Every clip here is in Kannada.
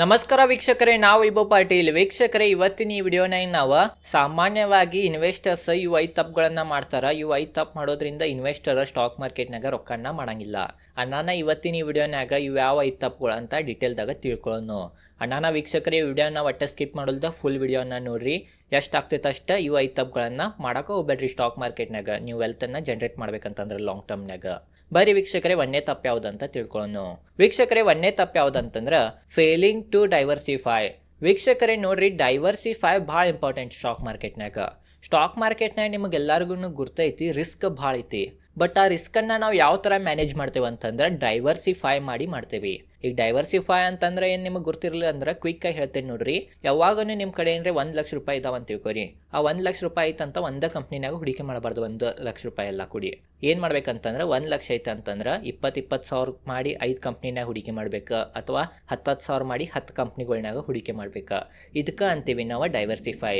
ನಮಸ್ಕಾರ ವೀಕ್ಷಕರೇ, ನಾವು ಇಬ್ಬ ಪಾಟೀಲ್. ವೀಕ್ಷಕರೇ, ಇವತ್ತಿನ ಈ ವಿಡಿಯೋನಾಗ ನಾವು ಸಾಮಾನ್ಯವಾಗಿ ಇನ್ವೆಸ್ಟರ್ಸ್ ಇವು ಐದು ತಪ್ಪುಗಳನ್ನ ಮಾಡ್ತಾರ? ಇವು ಐದು ತಪ್ಪು ಮಾಡೋದ್ರಿಂದ ಇನ್ವೆಸ್ಟರ್ ಸ್ಟಾಕ್ ಮಾರ್ಕೆಟ್ನಾಗ ರೊಕ್ಕನ ಮಾಡಂಗಿಲ್ಲ. ಅಣ್ಣನ ಇವತ್ತಿನ ಈ ವಿಡಿಯೋನಾಗ ಇವು ಯಾವ ಐದು ತಪ್ಪುಗಳು ಅಂತ ಡೀಟೇಲ್ದಾಗ ತಿಳ್ಕೊಳ್ಳೋನು ಅಣ್ಣನ ವೀಕ್ಷಕರೇ ವಿಡಿಯೋನ ಒಟ್ಟೆ ಸ್ಕಿಪ್ ಮಾಡೋಲ್ದ ಫುಲ್ ವಿಡಿಯೋನ ನೋಡ್ರಿ. ಎಷ್ಟು ಆಗ್ತೈತೆ ಅಷ್ಟು ಇವು ಐದು ತಪ್ಪುಗಳನ್ನ ಮಾಡೋಕೆ ಹೋಗ್ಬೇಡ್ರಿ ಸ್ಟಾಕ್ ಮಾರ್ಕೆಟ್ನಾಗ ನೀವು ವೆಲ್ತನ್ನು ಜನ್ರೇಟ್ ಮಾಡ್ಬೇಕಂತಂದ್ರೆ ಲಾಂಗ್ ಟರ್ಮ್ನಾಗ ಬರೀ ವೀಕ್ಷಕರೇ ಒಂದೇ ತಪ್ಪು ಯಾವುದಂತ ತಿಳ್ಕೊಳ್ಳೋಣ ವೀಕ್ಷಕರೇ ಒಂದೇ ತಪ್ಪು ಯಾವುದಂತಂದ್ರೆ ಫೇಲಿಂಗ್ ಟು ಡೈವರ್ಸಿಫೈ ವೀಕ್ಷಕರೇ ನೋಡ್ರಿ ಡೈವರ್ಸಿಫೈ ಭಾಳ ಇಂಪಾರ್ಟೆಂಟ್ ಸ್ಟಾಕ್ ಮಾರ್ಕೆಟ್ನಾಗ ಸ್ಟಾಕ್ ಮಾರ್ಕೆಟ್ನಾಗ ನಿಮಗೆ ಎಲ್ಲರಿಗೂ ಗುರ್ತೈತಿ ರಿಸ್ಕ್ ಭಾಳ ಐತಿ ಬಟ್ ಆ ರಿಸ್ಕನ್ನು ನಾವು ಯಾವ ಥರ ಮ್ಯಾನೇಜ್ ಮಾಡ್ತೇವೆ ಅಂತಂದ್ರೆ ಡೈವರ್ಸಿಫೈ ಮಾಡಿ ಮಾಡ್ತೇವೆ. ಈಗ ಡೈವರ್ಸಿಫೈ ಅಂತಂದ್ರೆ ಏನು ನಿಮಗೆ ಗೊತ್ತಿರಲಿಲ್ಲ ಅಂದ್ರೆ ಆಗಿ ಹೇಳ್ತೀನಿ ನೋಡ್ರಿ. ಯಾವಾಗೂ ನಿಮ್ಮ ಕಡೆ ಏನ್ರಿ ಒಂದು ಲಕ್ಷ ರೂಪಾಯಿ ಇದಾವ ಅಂತ ತಿಳ್ಕೊರಿ. ಆ ಒಂದು ಲಕ್ಷ ರೂಪಾಯಿ ಐತಂತ ಒಂದೇ ಕಂಪ್ನಿನಾಗ ಹೂಡಿಕೆ ಮಾಡಬಾರ್ದು, ಒಂದು ಲಕ್ಷ ರೂಪಾಯಿ ಎಲ್ಲ ಕೂಡಿ. ಏನು ಮಾಡ್ಬೇಕಂತಂದ್ರೆ ಒಂದು ಲಕ್ಷ ಐತೆ ಅಂತಂದ್ರೆ ಇಪ್ಪತ್ತು ಇಪ್ಪತ್ತು ಸಾವಿರ ಮಾಡಿ ಐದು ಕಂಪ್ನಿನಾಗ ಹೂಡಿಕೆ ಮಾಡ್ಬೇಕು, ಅಥವಾ ಹತ್ತತ್ತು ಸಾವಿರ ಮಾಡಿ ಹತ್ತು ಕಂಪ್ನಿಗಳ್ನಾಗ ಹೂಡಿಕೆ ಮಾಡ್ಬೇಕು. ಇದಕ್ಕೆ ಅಂತೀವಿ ನಾವು ಡೈವರ್ಸಿಫೈ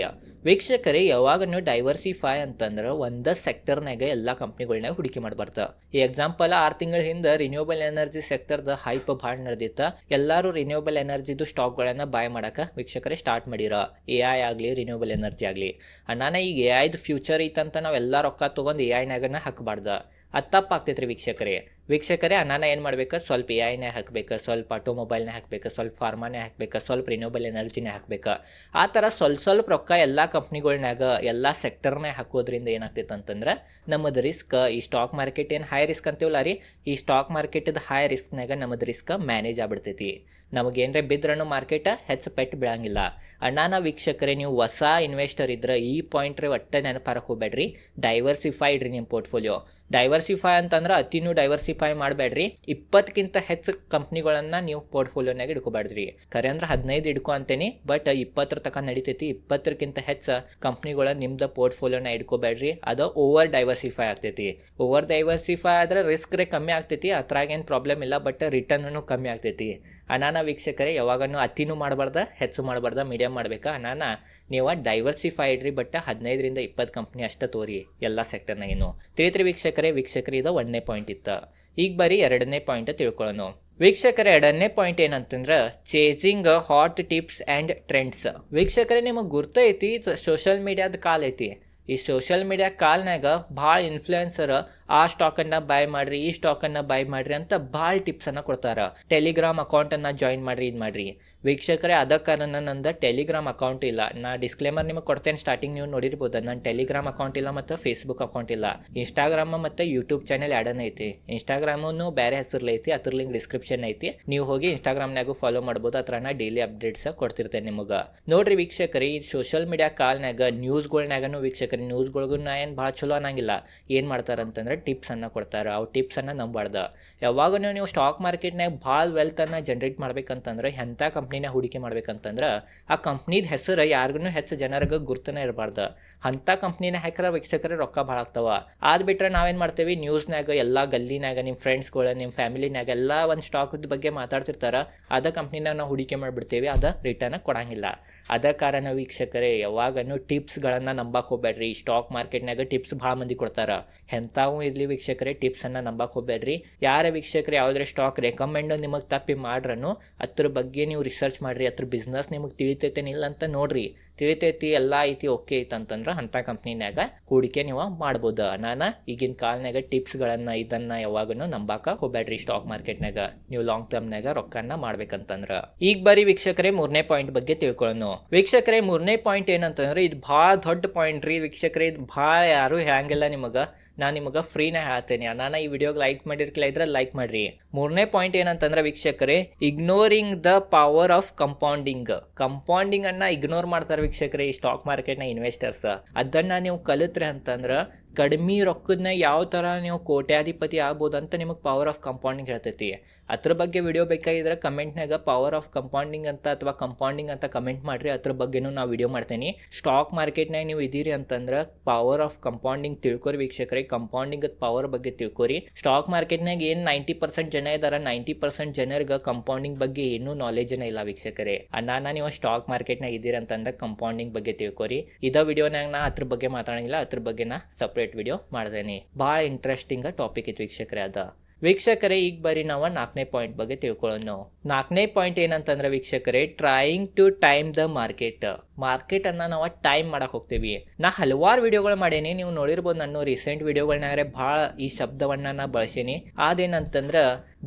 ವೀಕ್ಷಕರೇ ಯಾವಾಗ ನೀವು ಡೈವರ್ಸಿಫೈ ಅಂತಂದ್ರೆ ಒಂದೇ ಸೆಕ್ಟರ್ನಾಗ ಎಲ್ಲ ಕಂಪ್ನಿಗಳ್ನಾಗ ಹೂಡಿಕೆ ಮಾಡಬಾರ್ದು. ಈ ಎಕ್ಸಾಂಪಲ್ ಆರು ತಿಂಗಳ ಹಿಂದೆ ರಿನ್ಯೂಬಲ್ ಎನರ್ಜಿ ಸೆಕ್ಟರ್ದ ಹೈಪ್ ಭಾಳ ನಡೆದಿತ್ತ. ಎಲ್ಲರೂ ರಿನ್ಯೂಬಲ್ ಎನರ್ಜಿದು ಸ್ಟಾಕ್ಗಳನ್ನು ಬಾಯ್ ಮಾಡೋಕೆ ವೀಕ್ಷಕರೇ ಸ್ಟಾರ್ಟ್ ಮಾಡಿರ ಎ ಐ ಆಗಲಿ ರಿನ್ಯೂಬಲ್ ಎನರ್ಜಿ ಆಗಲಿ. ಅಣ್ಣಾನ, ಈಗ ಎ ಐದು ಫ್ಯೂಚರ್ ಐತಂತ ನಾವು ಎಲ್ಲ ರೊಕ್ಕ ತೊಗೊಂಡು ಎ ಐನಾಗನ ಹಾಕಬಾರ್ದು. ಅದು ತಪ್ಪಾಗ್ತೈತ್ರಿ ವೀಕ್ಷಕರೇ. ವೀಕ್ಷಕರೇ, ನಾನು ಏನು ಮಾಡ್ಬೇಕು? ಸ್ವಲ್ಪ ಎ ಐನೇ ಹಾಕ್ಬೇಕು, ಸ್ವಲ್ಪ ಆಟೋಮೊಬೈಲ್ನೇ ಹಾಕ್ಬೇಕು, ಸ್ವಲ್ಪ ಫಾರ್ಮಾನೇ ಹಾಕ್ಬೇಕು, ಸ್ವಲ್ಪ ರಿನ್ಯೂಬಲ್ ಎನರ್ಜಿನೇ ಹಾಕ್ಬೇಕು. ಆ ಥರ ಸ್ವಲ್ಪ ಸ್ವಲ್ಪ ರೊಕ್ಕ ಎಲ್ಲ ಕಂಪ್ನಿಗಳ್ನಾಗ ಎಲ್ಲ ಸೆಕ್ಟರ್ನೇ ಹಾಕೋದ್ರಿಂದ ಏನಾಗ್ತೈತೆ ಅಂತಂದ್ರೆ ನಮ್ಮದು ರಿಸ್ಕ್ ಈ ಸ್ಟಾಕ್ ಮಾರ್ಕೆಟ್ ಏನು ಹೈ ರಿಸ್ಕ್ ಅಂತೀವಲ್ಲ ರೀ, ಈ ಸ್ಟಾಕ್ ಮಾರ್ಕೆಟದ ಹೈ ರಿಸ್ಕ್ನಾಗ ನಮ್ಮದು ರಿಸ್ಕ್ ಮ್ಯಾನೇಜ್ ಆಗ್ಬಿಡ್ತೈತಿ. ನಮಗೇನ್ರೆ ಬಿದ್ರನು ಮಾರ್ಕೆಟ್ ಹೆಚ್ಚು ಪೆಟ್ಟು ಬೀಳಂಗಿಲ್ಲ. ಅಣ್ಣಾನ ವೀಕ್ಷಕರೇ, ನೀವು ಹೊಸ ಇನ್ವೆಸ್ಟರ್ ಇದ್ರೆ ಈ ಪಾಯಿಂಟ್ ರೀ ಒಟ್ಟೆ ನೆನಪಾರಕ್ಕೆ ಹೋಗ್ಬೇಡ್ರಿ. ಡೈವರ್ಸಿಫೈಡ್ ರೀ ನಿಮ್ಮ ಪೋರ್ಟ್ಫೋಲಿಯೋ ಡೈವರ್ಸಿಫೈ ಅಂತಂದ್ರೆ ಅತಿನೂ ಡೈವರ್ಸಿಫೈ ಮಾಡಬೇಡ್ರಿ. ಇಪ್ಪತ್ತಕ್ಕಿಂತ ಹೆಚ್ಚು ಕಂಪ್ನಿಗಳನ್ನು ನೀವು ಪೋರ್ಟ್ಫೋಲಿಯೋನಾಗ ಇಡ್ಕೋಬೇಡ್ರಿ ಖರೆ ಅಂದ್ರೆ ಹದಿನೈದು ಇಡ್ಕೊ ಅಂತೇನಿ ಬಟ್ ಇಪ್ಪತ್ತರ ತನಕ ನಡಿತೈತಿ. ಇಪ್ಪತ್ತರಕ್ಕಿಂತ ಹೆಚ್ಚು ಕಂಪ್ನಿಗಳ ನಿಮ್ದು ಪೋರ್ಟ್ಫೋಲಿಯೋನ ಇಡ್ಕೋಬೇಡ್ರಿ ಅದು ಓವರ್ ಡೈವರ್ಸಿಫೈ ಆಗ್ತೈತಿ. ಓವರ್ ಡೈವರ್ಸಿಫೈ ಆದ್ರೆ ರಿಸ್ಕ್ ರೇ ಕಮ್ಮಿ ಆಗ್ತೈತಿ ಅದ್ರಾಗೇನು ಪ್ರಾಬ್ಲಮ್ ಇಲ್ಲ ಬಟ್ ರಿಟರ್ನ್ ಕಮ್ಮಿ ಆಗ್ತೈತಿ. ಅನಾನ ವೀಕ್ಷಕರೇ ಯಾವಾಗನೂ ಅತಿನೂ ಮಾಡಬಾರ್ದ, ಹೆಚ್ಚು ಮಾಡಬಾರ್ದ ಮೀಡಿಯಮ್ ಮಾಡಬೇಕಾ? ಅನಾನ, ನೀವು ಡೈವರ್ಸಿಫೈಡ್ ರೀ, ಬಟ್ ಹದಿನೈದರಿಂದ ಇಪ್ಪತ್ತು ಕಂಪ್ನಿ ಅಷ್ಟೇ ತೋರಿ, ಎಲ್ಲ ಸೆಕ್ಟರ್ನಾಗೇನು ತಿಳಿತ್ರಿ ವೀಕ್ಷಕರೇ, ವೀಕ್ಷಕರಿ ಇದು ಒಂದನೇ ಪಾಯಿಂಟ್ ಇತ್ತು. ಈಗ ಬರೀ ಎರಡನೇ ಪಾಯಿಂಟ್ ತಿಳ್ಕೊಳ್ಳೋಣ ವೀಕ್ಷಕರ, ಎರಡನೇ ಪಾಯಿಂಟ್ ಏನಂತಂದ್ರೆ chasing hot tips and trends ವೀಕ್ಷಕರೇ, ನಿಮಗೆ ಗುರ್ತೈತಿ ಸೋಷಲ್ ಮೀಡಿಯಾದ ಕಾಲ್ ಐತಿ. ಈ ಸೋಷಲ್ ಮೀಡಿಯಾ ಕಾಲ್ನಾಗ ಭಾಳ ಇನ್ಫ್ಲುಯೆನ್ಸರ್ ಆ ಸ್ಟಾಕನ್ನು ಬೈ ಮಾಡ್ರಿ, ಈ ಸ್ಟಾಕನ್ನು ಬೈ ಮಾಡ್ರಿ ಅಂತ ಭಾಳ ಅನ್ನ ಕೊಡ್ತಾರ. ಟೆಲಿಗ್ರಾಮ್ ಅಕೌಂಟನ್ನು ಜಾಯಿನ್ ಮಾಡ್ರಿ, ಇದು ಮಾಡ್ರಿ. ವೀಕ್ಷಕರೇ ನನ್ನ ನಂದು ಟೆಲಿಗ್ರಾಮ್ ಅಕೌಂಟ್ ಇಲ್ಲ. ನಾ ಡಿಸ್ಕ್ಲೇಮರ್ ನಿಮಗೆ ಕೊಡ್ತೇನೆ ಸ್ಟಾರ್ಟಿಂಗ್ ನೀವು ನೋಡಿರ್ಬೋದು. ನನ್ನ ಟೆಲಿಗ್ರಾಮ್ ಅಕೌಂಟ್ ಇಲ್ಲ ಮತ್ತು ಫೇಸ್ಬುಕ್ ಅಕೌಂಟ್ ಇಲ್ಲ. ಇನ್ಸ್ಟಾಗ್ರಾಮ್ ಮತ್ತು ಯೂಟ್ಯೂಬ್ ಚಾನೆಲ್ ಆ್ಯಡನ್ ಐತಿ. ಇನ್ಸ್ಟಾಗ್ರಾಮನ್ನು ಬೇರೆ ಹೆಸರಲ್ಲಿ ಐತಿ, ಅದ್ರ ಲಿಂಕ್ ಡಿಸ್ಕ್ರಿಪ್ಷನ್ ಐತಿ. ನೀವು ಹೋಗಿ ಇನ್ಸ್ಟಾಗ್ರಾಮ್ನಾಗೂ ಫಾಲೋ ಮಾಡ್ಬೋದು. ಅದ್ರ ನಾ ಡೈಲಿ ಅಪ್ಡೇಟ್ಸ್ ಕೊಡ್ತಿರ್ತೇನೆ ನಿಮಗೆ. ನೋಡ್ರಿ ವೀಕ್ಷಕರಿ, ಈ ಸೋಷಲ್ ಮೀಡಿಯಾ ಕಾಲ್ನಾಗ ನ್ಯೂಸ್ಗಳ್ನಾಗನು ವೀಕ್ಷಕರಿ ನ್ಯೂಸ್ಗಳಿಗೂ ನಾ ಏನು ಭಾಳ ಚಲೋ ಅನ್ನಂಗಿಲ್ಲ. ಏನು ಮಾಡ್ತಾರಂತಂದ್ರೆ ಟಿಪ್ಸನ್ನು ಕೊಡ್ತಾರೆ. ಅವು ಟಿಪ್ಸನ್ನು ನಂಬಾರ್ದು ಯಾವಾಗ ನೀವು ಸ್ಟಾಕ್ ಮಾರ್ಕೆಟ್ನಾಗ ಭಾಳ ವೆಲ್ತನ್ನು ಜನ್ರೇಟ್ ಮಾಡ್ಬೇಕಂತಂದ್ರೆ ಎಂಥ ಕಂಪ್ನಿನ ಹೂಡಿಕೆ ಮಾಡ್ಬೇಕಂತಂದ್ರೆ, ಆ ಕಂಪ್ನಿದ ಹೆಸರು ಯಾರಿಗೂ ಹೆಚ್ಚು ಜನರಿಗೆ ಗುರ್ತನ ಇರಬಾರ್ದು. ಅಂಥ ಕಂಪ್ನಿನ ಹಾಕ್ರ ವೀಕ್ಷಕರ ರೊಕ್ಕ ಭಾಳ ಆಗ್ತಾವ. ಅದು ಬಿಟ್ರೆ ನಾವೇನು ಮಾಡ್ತೀವಿ ನ್ಯೂಸ್ನಾಗ ಎಲ್ಲ ಗಲ್ಲಿನಾಗ ನಿಮ್ಮ ಫ್ರೆಂಡ್ಸ್ಗಳು ನಿಮ್ಮ ಫ್ಯಾಮಿಲಿನಾಗ ಎಲ್ಲ ಒಂದು ಸ್ಟಾಕದ ಬಗ್ಗೆ ಮಾತಾಡ್ತಿರ್ತಾರೆ, ಅದ ಕಂಪ್ನಿನ ನಾವು ಹೂಡಿಕೆ ಮಾಡಿಬಿಡ್ತೀವಿ, ಅದ ರಿಟರ್ನ್ ಕೊಡಂಗಿಲ್ಲ. ಅದ ಕಾರಣ ವೀಕ್ಷಕರೇ, ಯಾವಾಗನು ಟಿಪ್ಸ್ಗಳನ್ನು ನಂಬಕ್ಕೆ ಹೋಗ್ಬೇಡ್ರಿ ಸ್ಟಾಕ್ ಮಾರ್ಕೆಟ್ನಾಗ ಟಿಪ್ಸ್ ಭಾಳ ಮಂದಿ ಕೊಡ್ತಾರೆ. ಎಂಥವು ಇರಲಿ ವೀಕ್ಷಕರೇ, ಟಿಪ್ಸನ್ನು ನಂಬಕ್ಕೆ ಹೋಗ್ಬೇಡ್ರಿ. ಯಾರ ವೀಕ್ಷಕರು ಯಾವುದೇ ಸ್ಟಾಕ್ ರೆಕಮೆಂಡ್ ನಿಮಗೆ ತಪ್ಪಿ ಮಾಡ್ರನು, ಅದ್ರ ಬಗ್ಗೆ ನೀವು ರಿಸರ್ಚ್ ಮಾಡಿರಿ, ಅದ್ರ ಬಿಸ್ನೆಸ್ ನಿಮಗೆ ತಿಳಿತೈತೇನಿಲ್ಲ ಅಂತ ನೋಡ್ರಿ. ತಿಳಿತೈತಿ, ಎಲ್ಲ ಐತಿ ಓಕೆ ಐತೆ ಅಂತಂದ್ರೆ ಅಂಥ ಕಂಪ್ನಿನಾಗ ಹೂಡಿಕೆ ನೀವು ಮಾಡ್ಬೋದು. ನಾನು ಈಗಿನ ಕಾಲ್ನಾಗ ಟಿಪ್ಸ್ಗಳನ್ನು ಇದನ್ನು ಯಾವಾಗನು ನಂಬಾಕ ಹೋಗ್ಬೇಡ್ರಿ ಸ್ಟಾಕ್ ಮಾರ್ಕೆಟ್ನಾಗ ನೀವು ಲಾಂಗ್ ಟರ್ಮ್ನಾಗ ರೊಕ್ಕನ ಮಾಡ್ಬೇಕಂತಂದ್ರೆ. ಈಗ ಬರೀ ವೀಕ್ಷಕರೇ ಮೂರನೇ ಪಾಯಿಂಟ್ ಬಗ್ಗೆ ತಿಳ್ಕೊಳ್ಳೋಣ ವೀಕ್ಷಕರೇ ಮೂರನೇ ಪಾಯಿಂಟ್ ಏನಂತಂದ್ರೆ, ಇದು ಭಾಳ ದೊಡ್ಡ ಪಾಯಿಂಟ್ ರೀ ವೀಕ್ಷಕರೇ, ಇದು ಭಾಳ ಯಾರು ಹ್ಯಾಂಗಿಲ್ಲ ನಿಮಗೆ. ನಾನು ನಿಮಗೆ ಫ್ರೀನೇ ಹೇಳ್ತೇನೆ. ನಾನು ಈ ವಿಡಿಯೋಗೆ ಲೈಕ್ ಮಾಡಿರ್ಕಿಲ್ಲ ಇದ್ರೆ ಲೈಕ್ ಮಾಡ್ರಿ. ಮೂರನೇ ಪಾಯಿಂಟ್ ಏನಂತಂದ್ರೆ ವೀಕ್ಷಕರೇ ignoring the power of compounding compounding ಅನ್ನ ಇಗ್ನೋರ್ ಮಾಡ್ತಾರೆ ವೀಕ್ಷಕರೇ ಈ ಸ್ಟಾಕ್ ಮಾರ್ಕೆಟ್ನ ಇನ್ವೆಸ್ಟರ್ಸ್ ಅದನ್ನ ನೀವು ಕಲಿತ್ರೆ ಅಂತಂದ್ರೆ ಕಡಿಮೆ ರೊಕ್ಕದನ್ನ ಯಾವ ಥರ ನೀವು ಕೋಟ್ಯಾಧಿಪತಿ ಆಗ್ಬೋದು ಅಂತ ನಿಮಗೆ ಪವರ್ ಆಫ್ ಕಂಪೌಂಡಿಂಗ್ ಹೇಳ್ತೈತಿ. ಅದ್ರ ಬಗ್ಗೆ ವಿಡಿಯೋ ಬೇಕಾಗಿದ್ರೆ ಕಮೆಂಟ್ನಾಗ ಪವರ್ ಆಫ್ ಕಂಪೌಂಡಿಂಗ್ ಅಂತ ಅಥವಾ ಕಂಪೌಂಡಿಂಗ್ ಅಂತ ಕಮೆಂಟ್ ಮಾಡಿರಿ. ಅದ್ರ ಬಗ್ಗೆನೂ ನಾವು ವಿಡಿಯೋ ಮಾಡ್ತೀನಿ. ಸ್ಟಾಕ್ ಮಾರ್ಕೆಟ್ನಾಗ ನೀವು ಇದೀರಿ ಅಂತಂದ್ರೆ ಪವರ್ ಆಫ್ ಕಂಪೌಂಡಿಂಗ್ ತಿಳ್ಕೊರಿ ವೀಕ್ಷಕರಿಗೆ ಕಂಪೌಂಡಿಂಗ್ ಪವರ್ ಬಗ್ಗೆ ತಿಳ್ಕೊರಿ. ಸ್ಟಾಕ್ ಮಾರ್ಕೆಟ್ನಾಗ ಏನು ನೈಂಟಿ ಪರ್ಸೆಂಟ್ ಜನ ಇದಾರೆ ನೈಂಟಿ ಪರ್ಸೆಂಟ್ ಜನರಿಗೆ ಕಂಪೌಂಡಿಂಗ್ ಬಗ್ಗೆ ಏನೂ ನಾಲೆಜನೇ ಇಲ್ಲ ವೀಕ್ಷಕರೇ. ಅನ್ನ ನೀವು ಸ್ಟಾಕ್ ಮಾರ್ಕೆಟ್ನಾಗ ಇದ್ದೀರಿ ಅಂತಂದ್ರೆ ಕಂಪೌಂಡಿಂಗ್ ಬಗ್ಗೆ ತಿಳ್ಕೊರಿ. ಇದ ವಿಡಿಯೋನಾಗ ನಾ ಅದ್ರ ಬಗ್ಗೆ ಮಾತಾಡಂಗಿಲ್ಲ. ಅದ್ರ ಬಗ್ಗೆ ನಾ ಸಪ್ರೇಟ್ ವಿಡಿಯೋ ಮಾಡ್ದೇನಿ. ಭಾಳ ಇಂಟ್ರೆಸ್ಟಿಂಗ್ ಟಾಪಿಕ್ ಇತ್ತು ವೀಕ್ಷಕರೇ ಅದ. ವೀಕ್ಷಕರೇ, ಈಗ ಬರೀ ನಾವು ನಾಲ್ಕನೇ ಪಾಯಿಂಟ್ ಬಗ್ಗೆ ತಿಳ್ಕೊಳ್ಳೋಣ ನಾಲ್ಕನೇ ಪಾಯಿಂಟ್ ಏನಂತಂದ್ರೆ ವೀಕ್ಷಕರೇ trying to time the market market ಅನ್ನ ನಾವು ಟೈಮ್ ಮಾಡಕ್ ಹೋಗ್ತೀವಿ. ನಾ ಹಲವಾರು ವಿಡಿಯೋಗಳು ಮಾಡೇನಿ. ನೀವು ನೋಡಿರ್ಬೋದು ನಾನು ರೀಸೆಂಟ್ ವಿಡಿಯೋಗಳನ್ನಾಗ್ರೆ ಭಾಳ ಈ ಶಬ್ದವನ್ನ ನಾ ಬಳಸೀನಿ. ಅದೇನಂತಂದ್ರ,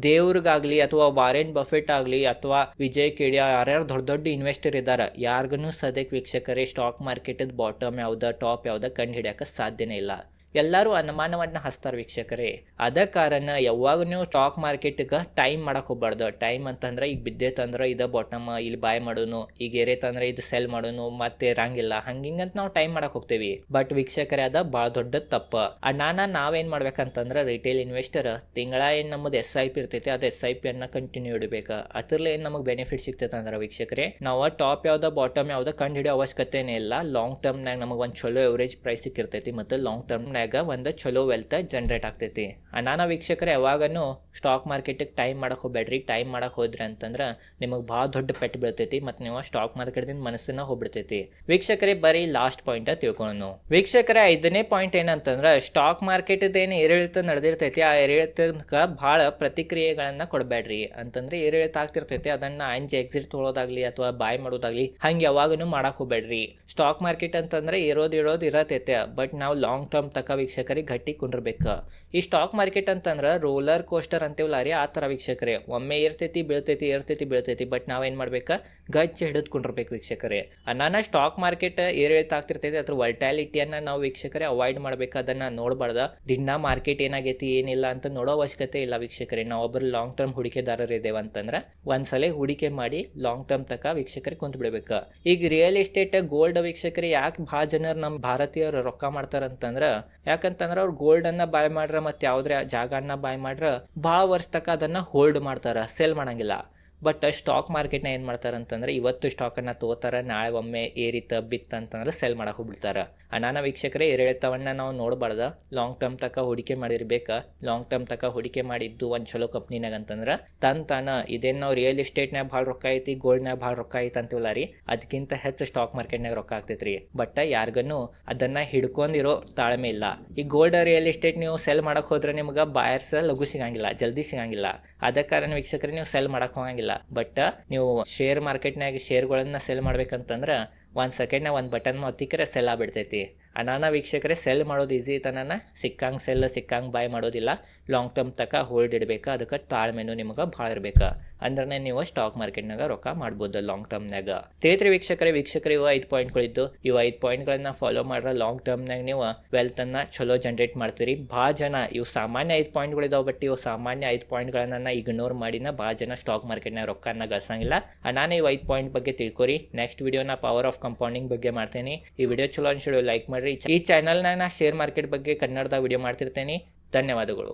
ದೇವ್ರಿಗಾಗ್ಲಿ ಅಥವಾ ವಾರೆನ್ ಬಫೆಟ್ ಆಗಲಿ ಅಥವಾ ವಿಜಯ್ ಕೇಡಿಯಾ, ಯಾರ್ಯಾರು ದೊಡ್ಡ ದೊಡ್ಡ ಇನ್ವೆಸ್ಟರ್ ಇದ್ದಾರ ಯಾರಿಗೂ ಸದ್ಯಕ್ಕೆ ವೀಕ್ಷಕರೇ ಸ್ಟಾಕ್ ಮಾರ್ಕೆಟದ ಬಾಟಮ್ ಯಾವ್ದ ಟಾಪ್ ಯಾವ್ದ ಕಂಡು ಹಿಡಿಯಕ ಸಾಧ್ಯನೇ ಇಲ್ಲ. ಎಲ್ಲರೂ ಅನುಮಾನವನ್ನ ಹಸ್ತಾರ ವೀಕ್ಷಕರೇ. ಅದ ಕಾರಣ ಯಾವಾಗ ನೀವು ಸ್ಟಾಕ್ ಮಾರ್ಕೆಟ್ಗೆ ಟೈಮ್ ಮಾಡಕ್ ಹೋಗ್ಬಾರ್ದು. ಟೈಮ್ ಅಂತಂದ್ರೆ ಈಗ ಬಿದ್ದೈತಂದ್ರೆ ಇದು ಬಾಟಮ್ ಇಲ್ಲಿ ಬಾಯ್ ಮಾಡೋನು, ಈಗ ಏರೈತಂದ್ರೆ ಇದು ಸೆಲ್ ಮಾಡೋನು, ಮತ್ತೆ ಇರಂಗಿಲ್ಲ ಹಂಗಿಂಗಂತ ನಾವು ಟೈಮ್ ಮಾಡಕ್ ಹೋಗ್ತೇವಿ. ಬಟ್ ವೀಕ್ಷಕರೇ, ಅದ ಭಾಳ ದೊಡ್ಡ ತಪ್ಪ. ಅಣ್ಣಾನ ನಾವೇನ್ ಮಾಡ್ಬೇಕಂತಂದ್ರೆ ರಿಟೇಲ್ ಇನ್ವೆಸ್ಟರ್ ತಿಂಗಳ ಏನ್ ನಮ್ಮದು ಎಸ್ ಐ ಪಿ ಇರ್ತೈತಿ, ಅದು ಎಸ್ ಐ ಪಿ ಅನ್ನ ಕಂಟಿನ್ಯೂ ಇಡಬೇಕು. ಅದ್ರಲ್ಲಿ ಏನ್ ನಮಗೆ ಬೆನಿಫಿಟ್ ಸಿಗ್ತೈತೆ ಅಂದ್ರೆ ವೀಕ್ಷಕರೇ, ನಾವು ಟಾಪ್ ಯಾವ್ದ ಬಾಟಮ್ ಯಾವ್ದ ಕಂಡು ಹಿಡಿಯೋ ಅವಶ್ಯಕತೆನೇ ಇಲ್ಲ. ಲಾಂಗ್ ಟರ್ಮ್ನಾಗ ನಮಗೆ ಒಂದು ಚಲೋ ಎವರೇಜ್ ಪ್ರೈಸ್ ಸಿಕ್ಕಿರ್ತೈತಿ, ಮತ್ತು ಲಾಂಗ್ ಟರ್ಮ್ನಾಗ ಒಂದು ಚಲೋ ವೆಲ್ತ್ ಜನರೇಟ್ ಆಗ್ತೈತಿ. ಅನಾನ ವೀಕ್ಷಕರು, ಯಾವಾಗನು ಸ್ಟಾಕ್ ಮಾರ್ಕೆಟಿಗೆ ಟೈಮ್ ಮಾಡಕ್ಕೆ ಹೋಗ್ಬೇಡ್ರಿ ಟೈಮ್ ಮಾಡಕ್ಕೆ ಹೋದ್ರಿ ಅಂತಂದ್ರೆ ನಿಮಗೆ ಭಾಳ ದೊಡ್ಡ ಪೆಟ್ಟು ಬೀಳ್ತೈತಿ ಮತ್ತು ನೀವು ಸ್ಟಾಕ್ ಮಾರ್ಕೆಟ್ದಿಂದ ಮನಸ್ಸನ್ನ ಹೋಗ್ಬಿಡ್ತೈತಿ. ವೀಕ್ಷಕರೇ, ಬರೀ ಲಾಸ್ಟ್ ಪಾಯಿಂಟ್ ತಿಳ್ಕೊಳ್ಳೋಣ ವೀಕ್ಷಕರ, ಐದನೇ ಪಾಯಿಂಟ್ ಏನಂತಂದ್ರೆ ಸ್ಟಾಕ್ ಮಾರ್ಕೆಟ್ ಏನು ಏರಿಳಿತ ನಡೆದಿರ್ತೈತಿ, ಆ ಏರಿಳಿತಕ್ಕೆ ಭಾಳ ಪ್ರತಿಕ್ರಿಯೆಗಳನ್ನ ಕೊಡಬೇಡ್ರಿ. ಅಂತಂದ್ರೆ ಏರಿಳಿತ ಆಗ್ತಿರ್ತೈತಿ, ಅದನ್ನ ಅಂಜೆ ಎಕ್ಸಿಟ್ ತೊಗೊಳೋದಾಗ್ಲಿ ಅಥವಾ ಬಾಯ್ ಮಾಡೋದಾಗ್ಲಿ ಹಂಗೆ ಯಾವಾಗನು ಮಾಡಕ್ ಹೋಗ್ಬೇಡ್ರಿ. ಸ್ಟಾಕ್ ಮಾರ್ಕೆಟ್ ಅಂತಂದ್ರೆ ಇರೋದು ಇರೋದು ಇರತೈತೆ ಬಟ್ ನಾವು ಲಾಂಗ್ ಟರ್ಮ್ ತಕ ವೀಕ್ಷಕರಿಗೆ ಗಟ್ಟಿ ಕುಂಡಿರ್ಬೇಕು. ಈ ಸ್ಟಾಕ್ ಮಾರ್ಕೆಟ್ ಅಂತಂದ್ರೆ ರೋಲರ್ ಕೋಸ್ಟರ್ ಅಂತೀವಲ್ಲ ರೀ ಆ ಥರ ವೀಕ್ಷಕರೇ. ಒಮ್ಮೆ ಏರ್ತೈತಿ, ಬೀಳ್ತೈತಿ ಏರ್ತೈತಿ, ಬೀಳ್ತೈತಿ. ಬಟ್ ನಾವೇನು ಮಾಡ್ಬೇಕು? ಗಚ್ಚ ಹಿಡಿದುಕೊಂಡಿರ್ಬೇಕು ವೀಕ್ಷಕರೇ. ನಾನು ಸ್ಟಾಕ್ ಮಾರ್ಕೆಟ್ ಏರಿಳಿತ ಆಗ್ತಿರ್ತೈತಿ, ಅದ್ರ ವಲ್ಟ್ಯಾಲಿಟಿಯನ್ನು ನಾವು ವೀಕ್ಷಕರೇ ಅವಾಯ್ಡ್ ಮಾಡಬೇಕು, ಅದನ್ನು ನೋಡಬಾರ್ದ. ದಿನ ಮಾರ್ಕೆಟ್ ಏನಾಗೈತಿ, ಏನಿಲ್ಲ ಅಂತ ನೋಡೋ ಅವಶ್ಯಕತೆ ಇಲ್ಲ ವೀಕ್ಷಕರೇ. ನಾವು ಒಬ್ಬರು ಲಾಂಗ್ ಟರ್ಮ್ ಹೂಡಿಕೆದಾರರು ಇದ್ದೇವೆ ಅಂತಂದ್ರೆ, ಒಂದ್ಸಲ ಹೂಡಿಕೆ ಮಾಡಿ ಲಾಂಗ್ ಟರ್ಮ್ ತಕ ವೀಕ್ಷಕರಿಗೆ ಕುಂತ ಬಿಡ್ಬೇಕು. ಈಗ ರಿಯಲ್ ಎಸ್ಟೇಟ್ ಗೋಲ್ಡ್ ವೀಕ್ಷಕರೇ ಯಾಕೆ ಭಾಳ ಜನರು ನಮ್ಮ ಭಾರತೀಯರು ರೊಕ್ಕ ಮಾಡ್ತಾರಂತಂದ್ರೆ ಯಾಕಂತಂದ್ರೆ ಅವ್ರು ಗೋಲ್ಡ್ ಅನ್ನ ಬಾಯ್ ಮಾಡ್ರ ಮತ್ತೆ ಯಾವ್ದ್ರ ಜಾಗನ್ನ ಬಾಯ್ ಮಾಡ್ರ ಭಾಳ ವರ್ಷ ತಕ ಅದನ್ನ ಹೋಲ್ಡ್ ಮಾಡ್ತಾರ ಸೆಲ್ ಮಾಡಂಗಿಲ್ಲ. ಬಟ್ ಸ್ಟಾಕ್ ಮಾರ್ಕೆಟ್ನ ಏನು ಮಾಡ್ತಾರೆ ಅಂತಂದ್ರೆ ಇವತ್ತು ಸ್ಟಾಕನ್ನು ತೋತಾರೆ ನಾಳೆ ಒಮ್ಮೆ ಏರಿತ, ಬಿತ್ತ ಅಂತಂದ್ರೆ ಸೆಲ್ ಮಾಡಕ್ಕೆ ಹೋಗ್ಬಿಡ್ತಾರೆ. ಅನಾನ ವೀಕ್ಷಕರೇ ಏರಿಳಿತವನ್ನು ನಾವು ನೋಡಬಾರ್ದ. ಲಾಂಗ್ ಟರ್ಮ್ ತಕ ಹೂಡಿಕೆ ಮಾಡಿರ್ಬೇಕು. ಲಾಂಗ್ ಟರ್ಮ್ ತಕ ಹೂಡಿಕೆ ಮಾಡಿದ್ದು ಒಂದು ಚಲೋ ಕಂಪ್ನಿನಾಗ ಅಂತಂದ್ರೆ, ತನ್ ತಾನ ಇದೇನು ನಾವು ರಿಯಲ್ ಎಸ್ಟೇಟ್ನಾಗ ಭಾಳ ರೊಕ್ಕ ಐತಿ ಗೋಲ್ಡ್ನಾಗ ಭಾಳ ರೊಕ್ಕ ಐತಿ ಅಂತೀವಲ್ಲ ರೀ ಅದಕ್ಕಿಂತ ಹೆಚ್ಚು ಸ್ಟಾಕ್ ಮಾರ್ಕೆಟ್ನಾಗ ರೊಕ್ಕ ಆಗ್ತೈತ್ರಿ. ಬಟ್ ಯಾರಿಗೂ ಅದನ್ನು ಹಿಡ್ಕೊಂಡಿರೋ ತಾಳ್ಮೆ ಇಲ್ಲ. ಈ ಗೋಲ್ಡ್ ರಿಯಲ್ ಎಸ್ಟೇಟ್ ನೀವು ಸೆಲ್ ಮಾಡಕ್ಕೆ ಹೋದ್ರೆ ನಿಮ್ಗೆ ಬಾಯರ್ಸ್ ಲಘು ಸಿಗಂಗಿಲ್ಲ, ಜಲ್ದಿ ಸಿಗಂಗಿಲ್ಲ. ಅದ ಕಾರಣ ವೀಕ್ಷಕರೇ, ನೀವು ಸೆಲ್ ಮಾಡಕ್ಕೆ ಹೋಗಂಗಿಲ್ಲ. ಬಟ್ ನೀವು ಶೇರ್ ಮಾರ್ಕೆಟ್ನಾಗ ಶೇರ್ಗಳನ್ನ ಸೆಲ್ ಮಾಡ್ಬೇಕಂತಂದ್ರೆ ಒಂದು ಸೆಕೆಂಡ್ನಾಗ ಒಂದು ಬಟನ್ ಒತ್ತಿಕರೆ ಸೆಲ್ ಆಗ್ಬಿಡ್ತೈತಿ. ಅನಾನ ವೀಕ್ಷಕರೇ ಸೆಲ್ ಮಾಡೋದು ಈಸಿ ಐತನ ಸಿಕ್ಕಂಗೆ ಸೆಲ್ ಸಿಕ್ಕಂಗೆ ಬಾಯ್ ಮಾಡೋದಿಲ್ಲ. ಲಾಂಗ್ ಟರ್ಮ್ ತಕ ಹೋಲ್ಡ್ ಇಡಬೇಕು. ಅದಕ್ಕೆ ತಾಳ್ಮೆನು ನಿಮಗೆ ಭಾಳ ಇರಬೇಕು. ಅಂದ್ರೆ ನೀವು ಸ್ಟಾಕ್ ಮಾರ್ಕೆಟ್ನಾಗ ರೊಕ್ಕ ಮಾಡ್ಬೋದು ಲಾಂಗ್ ಟರ್ಮ್ನಾಗ ತಿಳಿತ್ರಿ ವೀಕ್ಷಕರೇ, ವೀಕ್ಷಕರು ಇವು ಐದು ಪಾಯಿಂಟ್ಗಳಿದ್ದು ಇವು ಐದು ಪಾಯಿಂಟ್ಗಳನ್ನ ಫಾಲೋ ಮಾಡ್ರೆ ಲಾಂಗ್ ಟರ್ಮ್ನಾಗ ನೀವು ವೆಲ್ತನ್ನು ಚಲೋ ಜನ್ರೇಟ್ ಮಾಡ್ತೀರಿ. ಭಾಳ ಜನ, ಇವು ಸಾಮಾನ್ಯ ಐದು ಪಾಯಿಂಟ್ಗಳಿದಾವೆ ಬಟ್ ಇವು ಸಾಮಾನ್ಯ ಐದು ಪಾಯಿಂಟ್ಗಳನ್ನ ಇಗ್ನೋರ್ ಮಾಡಿನ ಭಾಳ ಜನ ಸ್ಟಾಕ್ ಮಾರ್ಕೆಟ್ನಾಗ ರೊಕ್ಕನ ಗಳಿಸಂಗಿಲ್ಲ. ನಾನು ಇವು ಐದು ಪಾಯಿಂಟ್ ಬಗ್ಗೆ ತಿಳ್ಕೊರಿ. ನೆಕ್ಸ್ಟ್ ವಿಡಿಯೋನ ಪವರ್ ಆಫ್ ಕಂಪೌಂಡಿಂಗ್ ಬಗ್ಗೆ ಮಾಡ್ತೀನಿ. ಈ ವಿಡಿಯೋ ಚಲೋ ಅನ್ಸಿಡೋ ಲೈಕ್ ಈ ಚಾನಲ್ನಾಗ ನಾ ಶೇರ್ ಮಾರ್ಕೆಟ್ ಬಗ್ಗೆ ಕನ್ನಡದ ವಿಡಿಯೋ ಮಾಡ್ತಿರ್ತೇನೆ. ಧನ್ಯವಾದಗಳು.